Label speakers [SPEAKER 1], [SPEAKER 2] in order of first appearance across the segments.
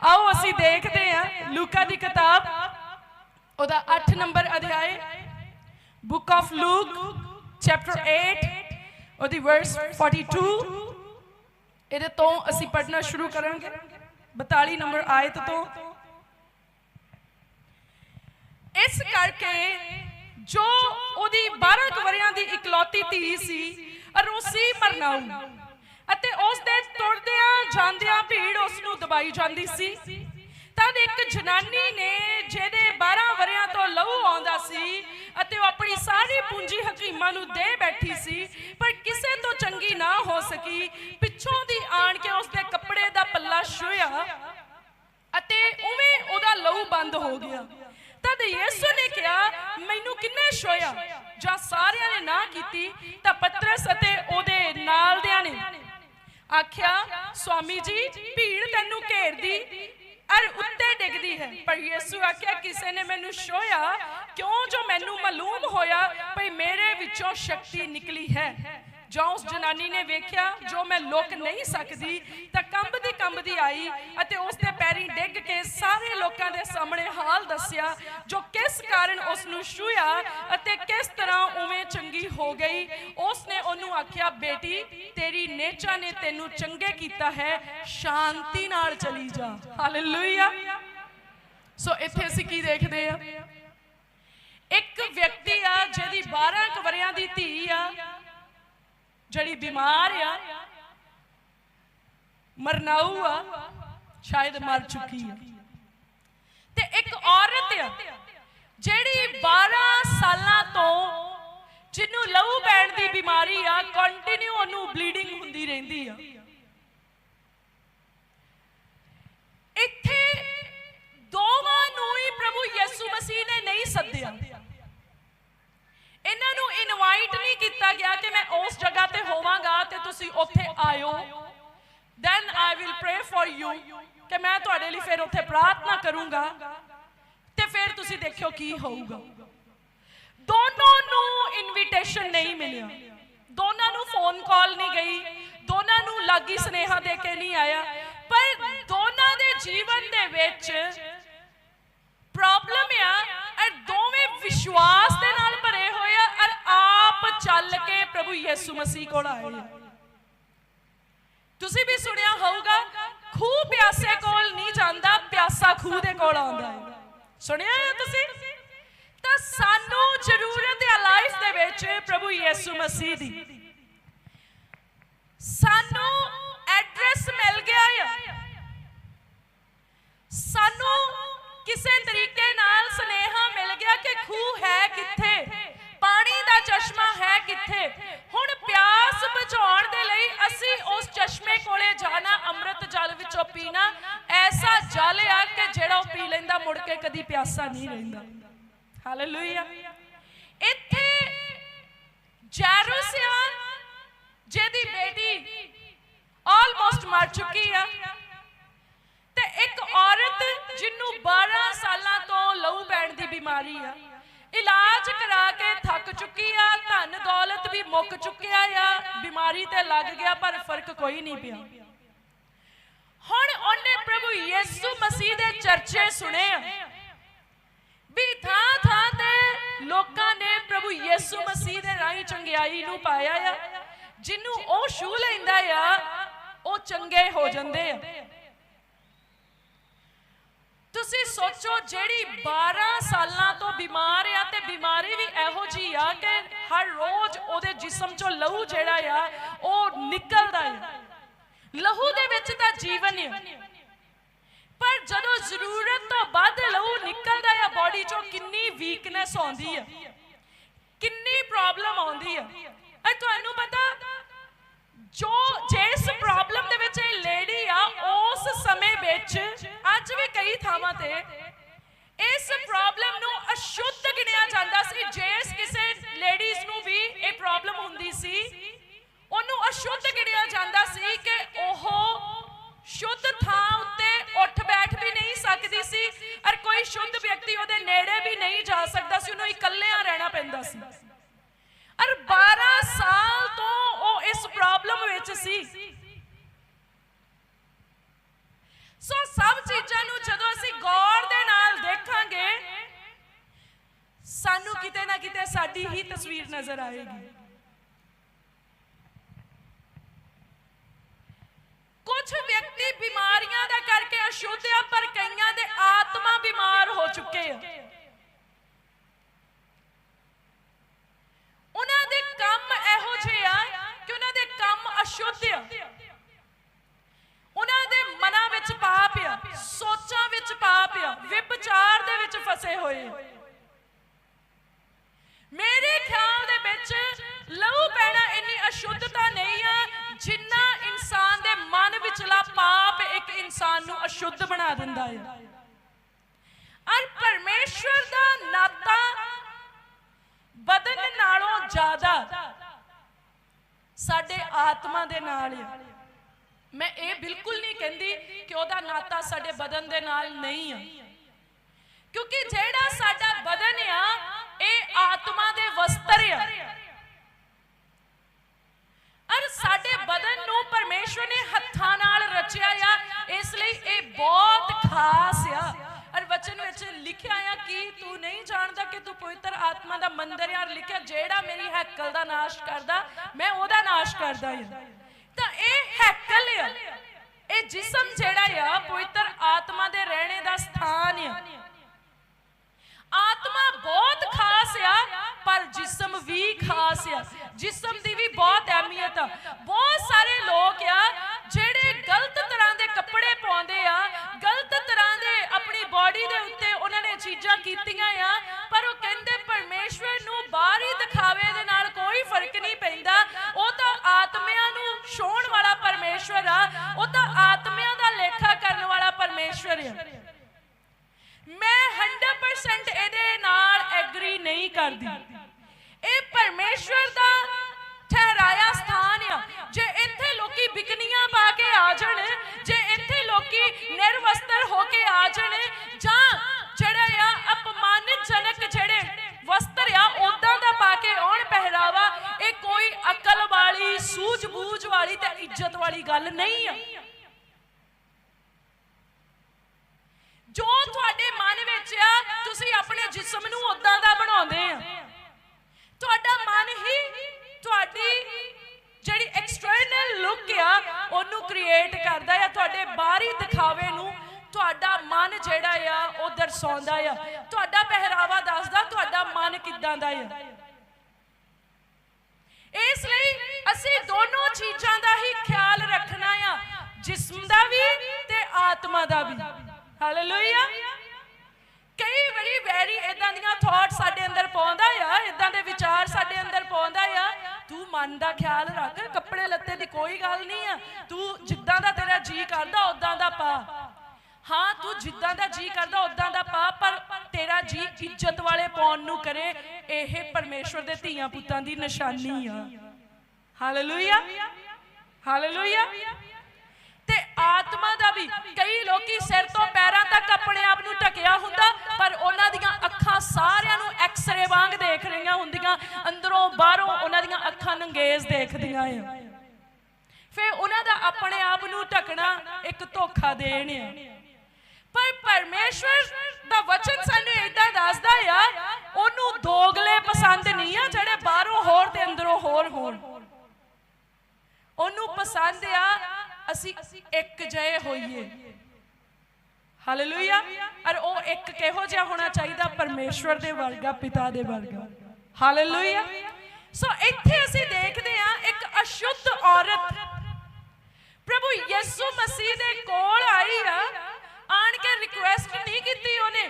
[SPEAKER 1] ਆਓ ਅਸੀਂ ਦੇਖਦੇ ਹਾਂ ਲੂਕਾ ਦੀ ਕਿਤਾਬ, ਉਹਦਾ 8 ਨੰਬਰ ਅਧਿਆਇ ਬੁੱਕ ਆਫ ਲੂਕ, ਚੈਪਟਰ 8 ਉਹਦੀ ਵਰਸ 42 ਇਹਦੇ ਤੋਂ ਅਸੀਂ ਪੜ੍ਹਨਾ ਸ਼ੁਰੂ ਕਰਾਂਗੇ। 42 ਨੰਬਰ ਆਇਤ ਤੋਂ। ਇਸ ਕਰਕੇ ਜੋ ਉਹਦੀ 12 ਕੁ ਵਰਿਆਂ ਦੀ ਇਕਲੌਤੀ ਧੀ ਸੀ, ਅਰੂਸੀ ਮਰਨਾਉ ਅਤੇ ਉਸ ਦੇ ਤੁਰਦਿਆਂ ਜਾਂਦਿਆਂ ਭੀੜ ਉਸ ਨੂੰ ਦਬਾਈ ਜਾਂਦੀ ਸੀ। ਤਦ ਇੱਕ ਜਨਾਨੀ ਨੇ ਜਿਹਦੇ 12 ਵਰਿਆਂ ਤੋਂ ਲਹੂ ਆਉਂਦਾ ਸੀ ਅਤੇ ਉਹ ਆਪਣੀ ਸਾਰੀ ਪੂੰਜੀ ਹਕੀਮਾਂ ਨੂੰ ਦੇ ਬੈਠੀ ਸੀ, ਪਰ ਕਿਸੇ ਤੋਂ ਚੰਗੀ ਨਾ ਹੋ ਸਕੀ। ਪਿੱਛੋਂ ਦੀ ਆਣ ਕੇ ਉਸ ਦੇ ਕੱਪੜੇ ਦਾ ਪੱਲਾ ਛੁਇਆ ਅਤੇ ਉਵੇਂ ਉਹਦਾ ਲਹੂ ਬੰਦ ਹੋ ਗਿਆ। ਤਦ ਯਿਸੂ ਨੇ ਕਿਹਾ, ਮੈਨੂੰ ਕਿੰਨੇ ਛੋਇਆ ਜਾਂ ਸਾਰਿਆਂ ਨੇ ਨਾ ਕੀਤੀ? ਤਾਂ ਪਤਰਸ ਅਤੇ ਉਹਦੇ ਨਾਲਦਿਆਂ ਨੇ। ਆਖਿਆ ਸਵਾਮੀ ਜੀ, ਭੀੜ ਤੈਨੂੰ ਘੇਰਦੀ, ਅਰ ਉੱਤੇ ਡਿੱਗਦੀ ਹੈ। ਪਰ ਯਿਸੂ ਆਖਿਆ, ਕਿਸੇ ਨੇ ਮੈਨੂੰ ਛੋਇਆ ਕਿਉਂ ਜੋ ਮੈਨੂੰ ਮਾਲੂਮ ਹੋਇਆ, ਭਈ ਮੇਰੇ ਵਿੱਚੋਂ ਸ਼ਕਤੀ ਨਿਕਲੀ ਹੈ? ਜਾਂ ਉਸ ਜਨਾਨੀ ਨੇ ਵੇਖਿਆ ਜੋ ਮੈਂ ਲੁਕ ਨਹੀਂ ਸਕਦੀ, ਤਾਂ ਕੰਬਦੀ ਕੰਬਦੀ ਆਈ ਅਤੇ ਉਸ ਦੇ ਪੈਰੀਂ ਡਿੱਗ ਕੇ ਸਾਰੇ ਲੋਕਾਂ ਦੇ ਸਾਹਮਣੇ ਹਾਲ ਦੱਸਿਆ ਜੋ ਕਿਸ ਕਾਰਨ ਉਸ ਨੂੰ ਛੂਇਆ ਅਤੇ ਕਿਸ ਤਰ੍ਹਾਂ ਉਵੇਂ ਚੰਗੀ ਹੋ ਗਈ। ਉਸ ਨੇ ਉਹਨੂੰ ਆਖਿਆ, ਬੇਟੀ, ਤੇਰੀ ਨੇਚਾ ਨੇ ਤੈਨੂੰ ਚੰਗੇ ਕੀਤਾ ਹੈ, ਸ਼ਾਂਤੀ ਨਾਲ ਚਲੀ ਜਾ। ਹਾਲੇਲੂਇਆ ਸੋ ਇੱਥੇ ਅਸੀਂ ਕੀ ਦੇਖਦੇ ਆ ਇੱਕ ਵਿਅਕਤੀ ਆ ਜਿਹਦੀ 12 ਕੁ ਵਰਿਆਂ ਦੀ ਧੀ ਆ। ਜਿਹੜੀ ਬਿਮਾਰ ਆ, ਮਰਨਾਊ ਆ, ਸ਼ਾਇਦ ਮਰ ਚੁੱਕੀ ਆ। ਤੇ ਇੱਕ ਔਰਤ ਆ, ਜਿਹੜੀ 12 ਸਾਲਾਂ ਤੋਂ ਜਿਹਨੂੰ ਲਹੂ ਪੈਣ ਦੀ ਬਿਮਾਰੀ ਆ ਕੰਟੀਨਿਊ ਉਹਨੂੰ ਬਲੀਡਿੰਗ ਹੁੰਦੀ ਰਹਿੰਦੀ ਆ। ਇੱਥੇ ਦੋਵਾਂ ਨੂੰ ਹੀ ਪ੍ਰਭੂ ਯਿਸੂ ਮਸੀਹ ਨੇ ਨਹੀਂ ਸੱਦਿਆ। ਇਨਵਾਈਟ ਨਹੀਂ ਕੀਤਾ ਗਿਆ ਕਿ ਮੈਂ ਉਸ ਜਗ੍ਹਾ ਤੇ ਹੋਵਾਂਗਾ ਤੇ ਤੁਸੀਂ ਉੱਥੇ ਆਇਓ। Then I will pray for you ਕਿ ਮੈਂ ਤੁਹਾਡੇ ਲਈ ਫਿਰ ਉੱਥੇ ਪ੍ਰਾਰਥਨਾ ਕਰੂੰਗਾ ਤੇ ਫਿਰ ਤੁਸੀਂ ਦੇਖਿਓ ਕੀ ਹੋਊਗਾ। ਦੋਨੋਂ ਨੂੰ ਇਨਵੀਟੇਸ਼ਨ ਨਹੀਂ ਮਿਲਿਆ। ਦੋਨਾਂ ਨੂੰ ਫੋਨ ਕਾਲ ਨਹੀਂ ਗਈ। ਦੋਨਾਂ ਨੂੰ ਲਾਗੀ ਸਨੇਹਾ ਦੇ ਕੇ ਨਹੀਂ ਆਇਆ। ਪਰ ਦੋਨਾਂ ਦੇ ਜੀਵਨ ਦੇ ਵਿੱਚ ਯਿਸੂ ਮਸੀਹ ਕੋਲ ਆਏ ਆ। ਤੁਸੀਂ ਵੀ ਸੁਣਿਆ ਹੋਊਗਾ, ਖੂਹ ਪਿਆਸੇ ਕੋਲ ਨਹੀਂ ਜਾਂਦਾ, ਪਿਆਸਾ ਖੂਹ ਦੇ ਕੋਲ ਆਉਂਦਾ ਹੈ। ਸੁਣਿਆ ਹੈ ਤੁਸੀਂ? ਤਾਂ ਸਾਨੂੰ ਜ਼ਰੂਰਤ ਹੈ ਲਾਈਫ ਦੇ ਵਿੱਚ ਪ੍ਰਭੂ ਯਿਸੂ ਮਸੀਹ ਦੀ। ਸਾਨੂੰ ਐਡਰੈਸ ਮਿਲ ਗਿਆ ਆ। ਸਾਨੂੰ ਕਿਸੇ ਤਰੀਕੇ ਨਾਲ ਸਨੇਹਾ ਮਿਲ ਗਿਆ ਕਿ ਖੂਹ ਹੈ ਕਿੱਥੇ? ਪਾਣੀ ਦਾ ਚਸ਼ਮਾ ਹੈ ਕਿੱਥੇ? ਹੁਣ ਪਿਆਸ ਬੁਝਾਉਣ ਦੇ ਲਈ ਅਸੀਂ ਉਸ ਚਸ਼ਮੇ ਕੋਲੇ ਜਾਣਾ, ਅੰਮ੍ਰਿਤ ਜਲ ਵਿੱਚੋਂ ਪੀਣਾ। ਐਸਾ ਜਲ ਆ ਕਿ ਜਿਹੜਾ ਉਹ ਪੀ ਲੈਂਦਾ, ਮੁੜ ਕੇ ਕਦੀ ਪਿਆਸਾ ਨਹੀਂ ਰਹਿੰਦਾ ਹਾਲੇਲੂਇਆ ਇੱਥੇ ਜੈਰੂਸ ਜਿਹਦੀ ਬੇਟੀ ਆਲਮੋਸਟ ਮਰ ਚੁੱਕੀ ਆ, ਤੇ ਇੱਕ ਔਰਤ ਜਿਹਨੂੰ 12 ਸਾਲਾਂ ਤੋਂ ਲਹੂ ਪੈਣ ਦੀ ਬਿਮਾਰੀ ਆ। ਇਲਾਜ ਕਰਾ ਕੇ ਥੱਕ ਚੁੱਕੀ ਆ, ਧਨ ਦੌਲਤ ਵੀ ਮੁੱਕ ਚੁੱਕਿਆ ਆ। ਬਿਮਾਰੀ ਤੇ ਲੱਗ ਗਿਆ, ਪਰ ਫ਼ਰਕ ਕੋਈ ਨਹੀਂ ਪਿਆ। ਹੁਣ ਉਹਨੇ ਪ੍ਰਭੂ ਯਿਸੂ ਮਸੀਹ ਦੇ ਚਰਚੇ ਸੁਣੇ ਵੀ ਥਾਂ ਥਾਂ ਤੇ ਲੋਕਾਂ ਨੇ ਪ੍ਰਭੂ ਯਿਸੂ ਮਸੀਹ ਦੇ ਰਾਹੀਂ ਚੰਗਿਆਈ ਨੂੰ ਪਾਇਆ ਆ। ਜਿਹਨੂੰ ਉਹ ਛੂ ਲੈਂਦਾ ਆ, ਉਹ ਚੰਗੇ ਹੋ ਜਾਂਦੇ ਆ। ਤੁਸੀਂ ਸੋਚੋ, ਜਿਹੜੀ 12 ਸਾਲਾਂ ਤੋਂ ਬਿਮਾਰ ਆ ਤੇ ਬਿਮਾਰੀ ਵੀ ਇਹੋ ਜੀ ਆ ਕਿ ਹਰ ਰੋਜ਼ ਉਹਦੇ ਜਿਸਮ ਚੋਂ ਲਹੂ ਜਿਹੜਾ ਆ, ਉਹ ਨਿਕਲਦਾ ਆ। ਲਹੂ ਦੇ ਵਿੱਚ ਤਾਂ ਜੀਵਨ ਆ। ਪਰ ਜਦੋਂ ਜ਼ਰੂਰਤ ਤੋਂ ਵੱਧ ਲਹੂ ਨਿਕਲਦਾ ਆ ਬਾਡੀ ਚੋਂ ਕਿੰਨੀ ਵੀਕਨੈਸ ਆਉਂਦੀ ਹੈ ਕਿੰਨੀ ਪ੍ਰੋਬਲਮ ਆਉਂਦੀ ਹੈ ਅਰ ਤੁਹਾਨੂੰ ਪਤਾ, ਜੋ ਜਿਸ ਪ੍ਰੋਬਲਮ ਦੇ ਵਿੱਚ ਇਹ ਲੇਡੀ ਸਮੇਂ ਵਿੱਚ ਅੱਜ ਵੀ ਕਈ ਥਾਵਾਂ ਤੇ ਇਸ ਪ੍ਰੋਬਲਮ ਨੂੰ ਅਸ਼ੁੱਧ ਗਿਣਿਆ ਜਾਂਦਾ ਸੀ। ਜਿਸ ਕਿਸੇ ਲੇਡੀਜ਼ ਨੂੰ ਵੀ ਇਹ ਪ੍ਰੋਬਲਮ ਹੁੰਦੀ ਸੀ, ਉਹਨੂੰ ਅਸ਼ੁੱਧ ਗਿਣਿਆ ਜਾਂਦਾ ਸੀ ਕਿ ਸਾਨੂੰ ਕਿਤੇ ਨਾ ਕਿਤੇ ਸਾਡੀ ਹੀ ਤਸਵੀਰ ਨਜ਼ਰ ਆਏਗੀ। ਕੁਝ ਵਿਅਕਤੀ ਬਿਮਾਰੀਆਂ ਦਾ ਕਰਕੇ ਅਸ਼ੁੱਧ ਆ, ਪਰ ਕਈਆਂ ਦੇ ਆਤਮਾ ਬਿਮਾਰ ਹੋ ਚੁੱਕੇ ਆ। ਉਹਨਾਂ ਦੇ ਕੰਮ ਇਹੋ ਜਿਹੇ ਆ ਕਿ ਉਹਨਾਂ ਦੇ ਕੰਮ ਅਸ਼ੁੱਧ ਆ। ਉਹਨਾਂ ਦੇ ਮਨਾਂ ਵਿੱਚ ਪਾਪ ਆ, ਸੋਚਾਂ ਵਿੱਚ ਪਾਪ ਆ, ਵਿਭਚਾਰ ਦੇ ਵਿੱਚ ਫਸੇ ਹੋਏ ਆ। ਮੇਰੇ ਖਿਆਲ ਦੇ ਵਿੱਚ ਲਹੂ ਪੈਣਾ ਇੰਨੀ ਅਸ਼ੁੱਧਤਾ ਨਹੀਂ ਆ ਜਿੰਨਾ ਇਨਸਾਨ ਦੇ ਮਨ ਵਿਚਲਾ ਪਾਪ ਇੱਕ ਇਨਸਾਨ ਨੂੰ ਅਸ਼ੁੱਧ ਬਣਾ ਦਿੰਦਾ ਹੈ ਔਰ ਪਰਮੇਸ਼ਵਰ ਦਾ ਨਾਤਾ ਬਦਨ ਨਾਲੋਂ ਜ਼ਿਆਦਾ ਸਾਡੇ ਆਤਮਾ ਦੇ ਨਾਲ ਹੈ ਮੈਂ ਇਹ ਬਿਲਕੁਲ ਨਹੀਂ ਕਹਿੰਦੀ ਕਿ ਉਹਦਾ ਨਾਤਾ ਸਾਡੇ ਬਦਨ ਦੇ ਨਾਲ ਨਹੀਂ ਆ। ਕਿਉਂਕਿ ਜਿਹੜਾ ਸਾਡਾ ਬਦਨ ਆ ਇਹ ਆਤਮਾ ਦੇ ਵਸਤਰ ਆ। ਅਰ ਸਾਡੇ ਬਦਨ ਨੂੰ ਪਰਮੇਸ਼ਵਰ ਨੇ ਹੱਥਾਂ ਨਾਲ ਰਚਿਆ ਆ, ਇਸ ਲਈ ਇਹ ਬਹੁਤ ਖਾਸ ਆ। ਅਰ ਵਚਨ ਵਿੱਚ ਲਿਖਿਆ ਆ ਕਿ ਤੂੰ ਨਹੀਂ ਜਾਣਦਾ ਕਿ ਤੂੰ ਪਵਿੱਤਰ ਆਤਮਾ ਦਾ ਮੰਦਰ ਆ ਲਿਖਿਆ ਜਿਹੜਾ ਮੇਰੀ ਹੈਕਲ ਦਾ ਨਾਸ਼ ਕਰਦਾ, ਮੈਂ ਉਹਦਾ ਨਾਸ਼ ਕਰਦਾ ਹਾਂ ਤਾਂ ਇਹ ਹੈਕਲ ਆ। ਇਹ ਜਿਸਮ ਜਿਹੜਾ ਆ, ਪਵਿੱਤਰ ਆਤਮਾ ਦੇ ਸਥਾਨ ਆ ਆਤਮਾ ਬਹੁਤ ਖਾਸ ਆ ਪਰ ਜਿਸਮ ਵੀ ਖਾਸ ਆ। ਜਿਸਮ ਦੀ ਵੀ ਬਹੁਤ ਅਹਿਮੀਅਤ ਆ। ਬਹੁਤ ਸਾਰੇ ਲੋਕ ਆ, ਜਿਹੜੇ ਗਲਤ ਤਰ੍ਹਾਂ ਦੇ ਕੱਪੜੇ ਪਾਉਂਦੇ ਆ, ਗਲਤ ਤਰ੍ਹਾਂ ਦੇ ਆਪਣੀ ਬਾਡੀ ਦੇ ਉੱਤੇ ਉਹਨਾਂ ਨੇ ਚੀਜ਼ਾਂ ਕੀਤੀਆਂ ਆ, ਪਰ ਉਹ ਕਹਿੰਦੇ ਇੱਜ਼ਤ ਵਾਲੀ ਗੱਲ ਨਹੀਂ ਆ। ਜੋ ਤੁਹਾਡੇ ਮਨ ਵਿੱਚ ਆ, ਤੁਸੀਂ ਆਪਣੇ ਜਿਸਮ ਨੂੰ ਉਦਾਂ ਦਾ ਬਣਾਉਂਦੇ ਆ। ਤੁਹਾਡਾ ਮਨ ਹੀ ਤੁਹਾਡੀ ਜਿਹੜੀ ਐਕਸਟਰਨਲ ਲੁੱਕ ਆ, ਉਹਨੂੰ ਕ੍ਰੀਏਟ ਕਰਦਾ ਆ। ਤੁਹਾਡੇ ਬਾਹਰੀ ਦਿਖਾਵੇ ਨੂੰ ਤੁਹਾਡਾ ਮਨ ਜਿਹੜਾ ਆ, ਉਹ ਦਰਸਾਉਂਦਾ ਆ। ਤੁਹਾਡਾ ਪਹਿਰਾਵਾ ਦੱਸਦਾ ਤੁਹਾਡਾ ਮਨ ਕਿੱਦਾਂ ਦਾ ਆ ਇਸ ਲਈ ਅਸੀਂ ਦੋਨੋਂ ਚੀਜ਼ਾਂ ਦਾ ਹੀ ਖਿਆਲ ਰੱਖਣਾ ਆ, ਜਿਸਮ ਦਾ ਵੀ ਤੇ ਆਤਮਾ ਦਾ ਵੀ। ਹਾਲੇਲੂਇਆ ਕਈ ਵਾਰੀ ਵੈਰੀ ਇਦਾਂ ਦੀਆਂ ਥਾਟ ਸਾਡੇ ਅੰਦਰ ਪਾਉਂਦਾ ਆ ਇਦਾਂ ਦੇ ਵਿਚਾਰ ਸਾਡੇ ਅੰਦਰ ਪਾਉਂਦਾ ਆ, ਤੂੰ ਮਨ ਦਾ ਖਿਆਲ ਰੱਖ, ਕੱਪੜੇ ਲੱਤੇ ਦੀ ਕੋਈ ਗੱਲ ਨਹੀਂ ਆ, ਤੂੰ ਜਿੱਦਾਂ ਦਾ ਤੇਰਾ ਜੀ ਕਰਦਾ ਉਦਾਂ ਦਾ ਪਾ। ਹਾਂ, ਤੂੰ ਜਿੱਦਾਂ ਦਾ ਜੀ ਕਰਦਾ ਉਦਾਂ ਦਾ ਪਾ, ਪਰ ਤੇਰਾ ਜੀ ਇੱਜ਼ਤ ਵਾਲੇ ਪਾਉਣ ਨੂੰ ਕਰੇ, ਇਹ ਪਰਮੇਸ਼ਵਰ ਦੇ ਧੀਆਂ ਪੁੱਤਾਂ ਦੀ ਨਿਸ਼ਾਨੀ ਆ। ਹਾਲੇਲੂਇਆ ਹਾਲੇਲੂਇਆ ਤੇ ਆਤਮਾ ਦਾ ਵੀ ਕਈ ਲੋਕੀ ਸਿਰ ਤੋਂ ਪੈਰਾਂ ਤੱਕ ਆਪਣੇ ਆਪ ਨੂੰ ਢਕਿਆ ਹੁੰਦਾ, ਪਰ ਉਹਨਾਂ ਦੀਆਂ ਅੱਖਾਂ ਸਾਰਿਆਂ ਨੂੰ ਐਕਸ-ਰੇ ਵਾਂਗ ਦੇਖ ਰਹੀਆਂ ਹੁੰਦੀਆਂ, ਅੰਦਰੋਂ ਬਾਹਰੋਂ ਉਹਨਾਂ ਦੀਆਂ ਅੱਖਾਂ ਨੰਗੇਜ਼ ਦੇਖਦੀਆਂ ਆ। ਫਿਰ ਉਹਨਾਂ ਦਾ ਆਪਣੇ ਆਪ ਨੂੰ ਢਕਣਾ ਇੱਕ ਧੋਖਾ ਦੇਣ ਆ। ਪਰ ਪਰਮੇਸ਼ਵਰ ਦਾ ਵਚਨ ਸਾਨੂੰ ਇਦਾਂ ਦੱਸਦਾ ਆ, ਉਹਨੂੰ ਦੋਗਲੇ ਪਸੰਦ ਨਹੀਂ ਆ ਜਿਹੜੇ ਬਾਹਰੋਂ ਹੋਰ ਤੇ ਅੰਦਰੋਂ ਹੋਰ ਹੋਣ। ਉਹਨੂੰ ਪਸੰਦ ਆ, ਅਸੀਂ ਇੱਕ ਜਏ ਹੋਈਏ। ਹਾਲੇਲੂਇਆ ਔਰ ਉਹ ਇੱਕ ਕਿਹੋ ਜਿਹਾ ਹੋਣਾ ਚਾਹੀਦਾ, ਪਰਮੇਸ਼ਵਰ ਦੇ ਵਰਗਾ, ਪਿਤਾ ਦੇ ਵਰਗਾ। ਹਾਲੇਲੂਇਆ ਸੋ ਇੱਥੇ ਅਸੀਂ ਦੇਖਦੇ ਹਾਂ ਇੱਕ ਅਸ਼ੁੱਧ ਔਰਤ। ਪ੍ਰਭੂ ਯਿਸੂ ਮਸੀਹ ਦੇ ਕੋਲ ਆਈ ਆ, ਆਣ ਕੇ ਰਿਕੁਐਸਟ ਨਹੀਂ ਕੀਤੀ ਉਹਨੇ।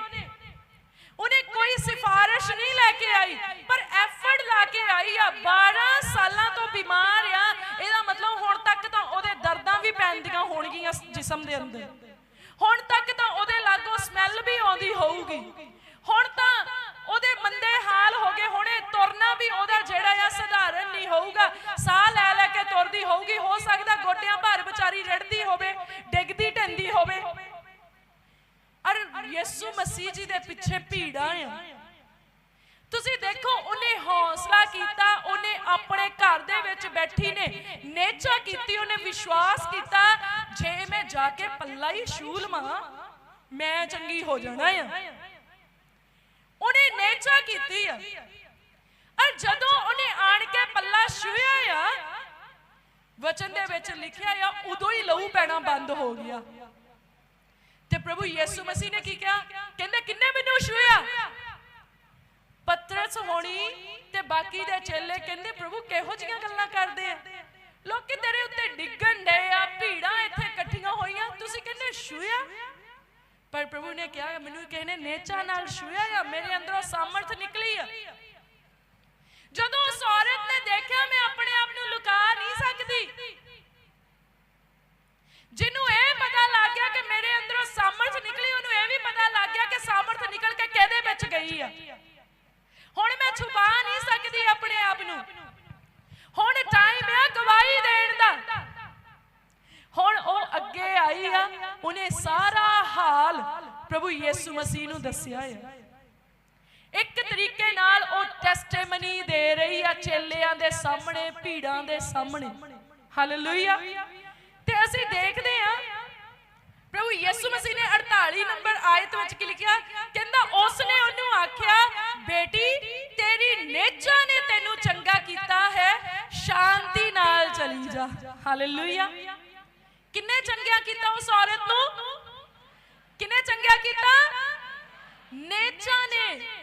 [SPEAKER 1] ਉਹਨੇ ਕੋਈ ਸਿਫਾਰਿਸ਼ ਨਹੀਂ ਲੈ ਕੇ ਆਈ, ਪਰ ਐਫਰਟ ਲਾ ਕੇ ਆਈ ਆ 12 ਸਾਲਾਂ ਤੋਂ ਬਿਮਾਰ ਪੈਂਦੀਆਂ ਹੋਣਗੀਆਂ ਜਿਸਮ ਦੇ ਅੰਦਰ। ਹੁਣ ਤੱਕ ਤਾਂ ਉਹਦੇ ਲਾਗੋਂ ਸਮੈਲ ਵੀ ਆਉਂਦੀ ਹੋਊਗੀ। ਹੁਣ ਤਾਂ ਉਹਦੇ ਮੰਦੇ ਹਾਲ ਹੋ ਗਏ, ਹੁਣੇ ਤੁਰਨਾ ਵੀ ਉਹਦਾ ਜਿਹੜਾ ਆ ਸਧਾਰਨ ਨਹੀਂ ਹੋਊਗਾ। ਸਾਹ ਲੈ ਲੈ ਕੇ ਤੁਰਦੀ ਹੋਊਗੀ, ਹੋ ਸਕਦਾ ਗੋਡਿਆਂ ਭਾਰ ਵਿਚਾਰੀ ਰੜਦੀ ਹੋਵੇ, ਡਿੱਗਦੀ ਢੰਦੀ ਹੋਵੇ। ਅਰ ਯਿਸੂ ਮਸੀਹ ਜੀ ਦੇ ਪਿੱਛੇ ਭੀੜਾਂ ਆ। ਤੁਸੀਂ ਦੇਖੋ, ਉਹਨੇ ਹੌਸਲਾ ਕੀਤਾ, ਉਹਨੇ ਆਪਣੇ ਘਰ ਦੇ ਵਿੱਚ ਬੈਠੀ ਨੇ, ਨੇਚਾ ਕੀਤੀ, ਉਹਨੇ ਵਿਸ਼ਵਾਸ ਕੀਤਾ, ਜੇ ਮੈਂ ਜਾ ਕੇ ਪੱਲਾ ਹੀ ਛੂਲ ਮਾਂ ਮੈਂ ਚੰਗੀ ਹੋ ਜਾਣਾ ਆ। ਉਹਨੇ ਨੇਚਾ ਕੀਤੀ ਆ। ਔਰ ਜਦੋਂ ਉਹਨੇ ਆਣ ਕੇ ਪੱਲਾ ਛੂਹਿਆ ਆ, ਵਚਨ ਦੇ ਵਿੱਚ ਲਿਖਿਆ ਆ, ਉਦੋਂ ਹੀ ਲਹੂ ਪੈਣਾ ਬੰਦ ਹੋ ਗਿਆ। ਤੇ ਪ੍ਰਭੂ ਯਿਸੂ ਮਸੀਹ ਨੇ ਕੀ ਕਿਹਾ? ਕਹਿੰਦੇ, ਕਿੰਨੇ ਮੈਨੂੰ ਛੂਹਿਆ? ਪਤਰਸ ਹੋਣੀ ਤੇ ਬਾਕੀ ਦੇ ਚੇਲੇ ਕਹਿੰਦੇ, ਪ੍ਰਭੂ, ਕਿਹੋ ਜੀਆਂ ਗੱਲਾਂ ਕਰਦੇ ਆ? ਲੋਕੀ ਤੇਰੇ ਉੱਤੇ ਡਿੱਗਣ ਡਏ ਆ, ਭੀੜਾਂ ਇੱਥੇ ਇਕੱਠੀਆਂ ਹੋਈਆਂ, ਤੁਸੀਂ ਕਹਿੰਦੇ, ਛੂਹਿਆ? ਪਰ ਪ੍ਰਭੂ ਨੇ ਕਿਹਾ, ਮੈਨੂੰ ਕਿਸੇ ਨੇਚਾ ਨਾਲ ਛੂਹਿਆ ਆ ਮੇਰੇ ਅੰਦਰੋਂ ਸਾਮਰਥ ਨਿਕਲੀ ਆ? ਜਦੋਂ ਉਸ ਔਰਤ ਨੇ ਦੇਖਿਆ, ਮੈਂ ਆਪਣੇ ਆਪ ਨੂੰ ਲੁਕਾ ਨਹੀਂ ਸਕਦੀ। ਜਿਹਨੂੰ ਇਹ ਪਤਾ ਲੱਗ ਗਿਆ ਕਿ ਮੇਰੇ ਅੰਦਰੋਂ ਸਾਮਰਥ ਨਿਕਲੀ, ਉਹਨੂੰ ਇਹ ਵੀ ਪਤਾ ਲੱਗ ਗਿਆ ਕਿ ਸਾਮਰਥ ਨਿਕਲ ਕੇ ਕਿਹਦੇ ਵਿੱਚ ਗਈ ਆ? ਹੁਣ ਮੈਂ ਛੁਪਾ ਨਹੀਂ ਸਕਦੀ ਆਪਣੇ ਆਪ ਨੂੰ। ਹੁਣ ਟਾਈਮ ਆ ਗਵਾਹੀ ਦੇਣ ਦਾ। ਹੁਣ ਉਹ ਅੱਗੇ ਆਈ ਆ, ਉਹਨੇ ਸਾਰਾ ਹਾਲ ਪ੍ਰਭੂ ਯਿਸੂ ਮਸੀਹ ਨੂੰ ਦੱਸਿਆ ਆ। ਇੱਕ ਤਰੀਕੇ ਨਾਲ ਉਹ ਟੈਸਟੀਮਨੀ ਦੇ ਰਹੀ ਆ ਚੇਲਿਆਂ ਦੇ ਸਾਹਮਣੇ, ਭੀੜਾਂ ਦੇ ਸਾਹਮਣੇ। ਹਾਲੇਲੂਇਆ ਤੇ ਅਸੀਂ ਦੇਖ ਹਾਲੇਲੂਇਆ ਕਿੰਨੇ ਚੰਗਿਆ ਕੀਤਾ ਉਸ ਔਰਤ ਨੂੰ? ਕਿੰਨੇ ਚੰਗਿਆ ਕੀਤਾ? ਨੇਚਾ ਨੇ।